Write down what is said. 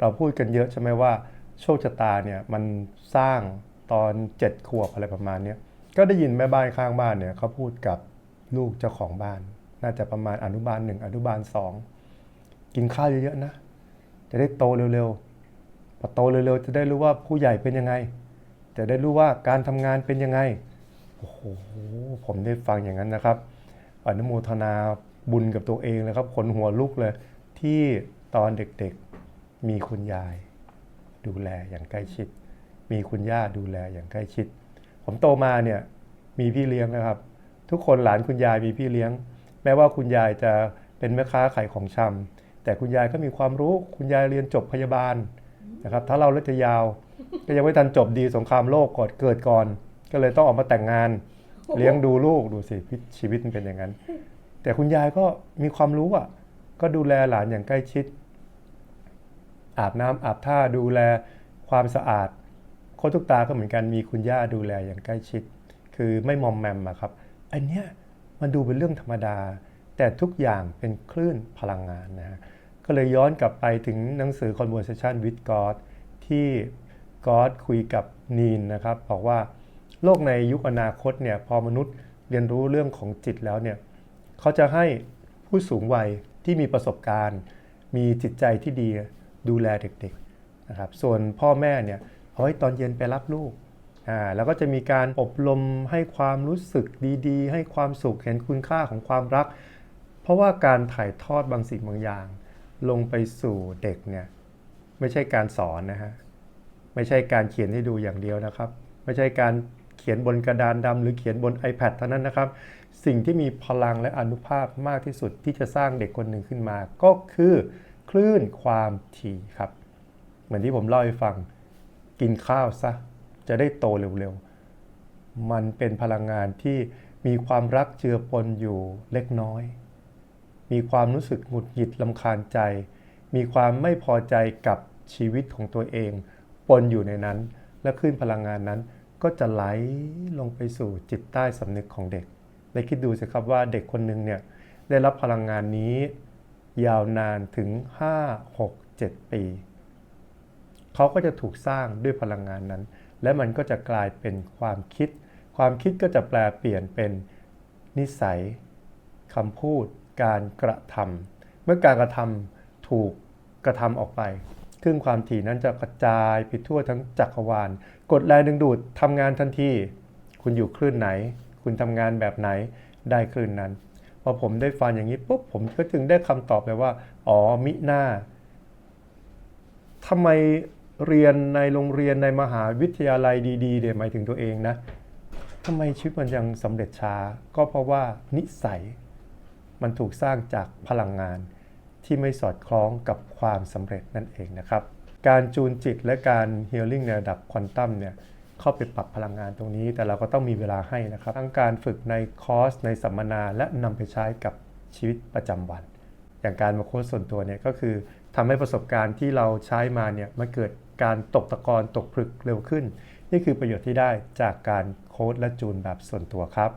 เราพูดกันเยอะใช่ไหมว่าโชคชะตาเนี่ยมันสร้างตอนเจ็ดขวบอะไรประมาณนี้ก็ได้ยินแม่บ้านข้างบ้านเนี่ยเขาพูดกับลูกเจ้าของบ้าน น่าจะประมาณอนุบาลหนึ่งอนุบาลสองกินข้าวเยอะๆนะ จะได้โตเร็วๆพอโตเร็วๆจะได้รู้ว่าผู้ใหญ่เป็นยังไง จะได้รู้ว่าการทำงานเป็นยังไงโอ้โหผมได้ฟังอย่างนั้นนะครับอนุโมทนาบุญกับตัวเองเลยครับขนหัวลุกเลยที่ตอนเด็กๆ มีคุณยาย ดูแลอย่างใกล้ชิด มีคุณย่าดูแลอย่างใกล้ชิด ผมโตมาเนี่ยมีพี่เลี้ยงนะครับ ทุกคนหลานคุณยายมีพี่เลี้ยง แม้ว่าคุณยายจะเป็นแม่ค้าขายของชำแต่คุณยายก็มีความรู้คุณยายเรียนจบพยาบาลนะครับ ถ้าเราเลือดจะยาว ก็ยังไม่ทันจบดีสงครามโลกก่อนเกิดก่อน ก็เลยต้องออกมาแต่งงาน เลี้ยงดูลูกดูสิชีวิตมันเป็นอย่างนั้น แต่คุณยายก็มีความรู้อะก็ดูแลหลานอย่างใกล้ชิด อาบน้ำอาบท่าดูแลความสะอาดโคชทุกตาก็เหมือนกันมีคุณย่าดูแลอย่างใกล้ชิด คือไม่มอมแมมอะครับ อันเนี้ยมันดูเป็นเรื่องธรรมดา แต่ทุกอย่างเป็นคลื่นพลังงานนะฮะก็เลยย้อนกลับไปถึงหนังสือ Conversation with God ที่ก็อดคุยกับนีนนะครับบอกว่าโลกในยุคอนาคตเนี่ยพอมนุษย์เรียนรู้เรื่องของจิตแล้วเนี่ยเขาจะให้ผู้สูงวัยที่มีประสบการณ์ มีจิตใจที่ดี ดูแลเด็กๆนะครับส่วนพ่อแม่เนี่ยเอาไว้ตอนเย็นไปรับลูกอ่าแล้วก็จะมีการอบรมให้ความรู้สึกดีๆ ให้ความสุขเห็นคุณค่าของความรัก เพราะว่าการถ่ายทอดบางสิ่งบางอย่าง ลงไปสู่เด็กเนี่ยไม่ใช่การสอนนะฮะไม่ใช่การเขียนให้ดูอย่างเดียวนะครับ ไม่ใช่การเขียนบนกระดานดำหรือเขียนบน iPad เท่านั้นนะครับ สิ่งที่มีพลังและอนุภาพมากที่สุดที่จะสร้างเด็กคนหนึ่งขึ้นมา ก็คือ คลื่นความถี่ครับ เหมือนที่ผมเล่าให้ฟังกินข้าวซะ จะได้โตเร็วๆ มันเป็นพลังงานที่มีความรักเจือปนอยู่เล็กน้อย มีความรู้สึกหงุดหงิดลำคาญใจ มีความไม่พอใจกับชีวิตของตัวเอง ปนอยู่ในนั้น และคลื่นพลังงานนั้นก็จะไหลลงไปสู่จิตใต้สำนึกของเด็กและคิดดูสิครับว่าเด็กคนหนึ่งเนี่ยได้รับพลังงานนี้ ยาวนานถึง 5 6 7 ปี เขาก็จะถูกสร้างด้วยพลังงานนั้น และมันก็จะกลายเป็นความคิด ความคิดก็จะแปลเปลี่ยนเป็นนิสัยคำพูด การกระทำเมื่อการกระทำถูกกระทำออกไปคลื่นความถี่นั้นจะกระจายไปทั่วทั้งจักรวาล กดแรงดึงดูดทำงานทันที คุณอยู่คลื่นไหน คุณทำงานแบบไหน ได้คลื่นนั้น พอผมได้ฟังอย่างนี้ปุ๊บผมก็จึงได้คำตอบเลยว่า อ๋อมิหน้าทำไมเรียนในโรงเรียนในมหาวิทยาลัยดีๆเนี่ยหมายถึงตัวเองนะทำไมชีวิตมันยังสำเร็จช้า ก็เพราะว่านิสัยมันถูกสร้างจากพลังงานที่ไม่สอดคล้องกับความสำเร็จนั่นเองนะครับ การจูนจิตและการเฮลิ่งในระดับควอนตัมเนี่ย เข้าไปปรับพลังงานตรงนี้ แต่เราก็ต้องมีเวลาให้นะครับ ทั้งการฝึกในคอร์สในสัมมนาและนำไปใช้กับชีวิตประจำวัน อย่างการมาโค้ชส่วนตัวเนี่ยก็คือทำให้ประสบการณ์ที่เราใช้มาเนี่ยมันเกิดการตกตะกอนตกผลึกเร็วขึ้น นี่คือประโยชน์ที่ได้จากการโค้ชและจูนแบบส่วนตัวครับ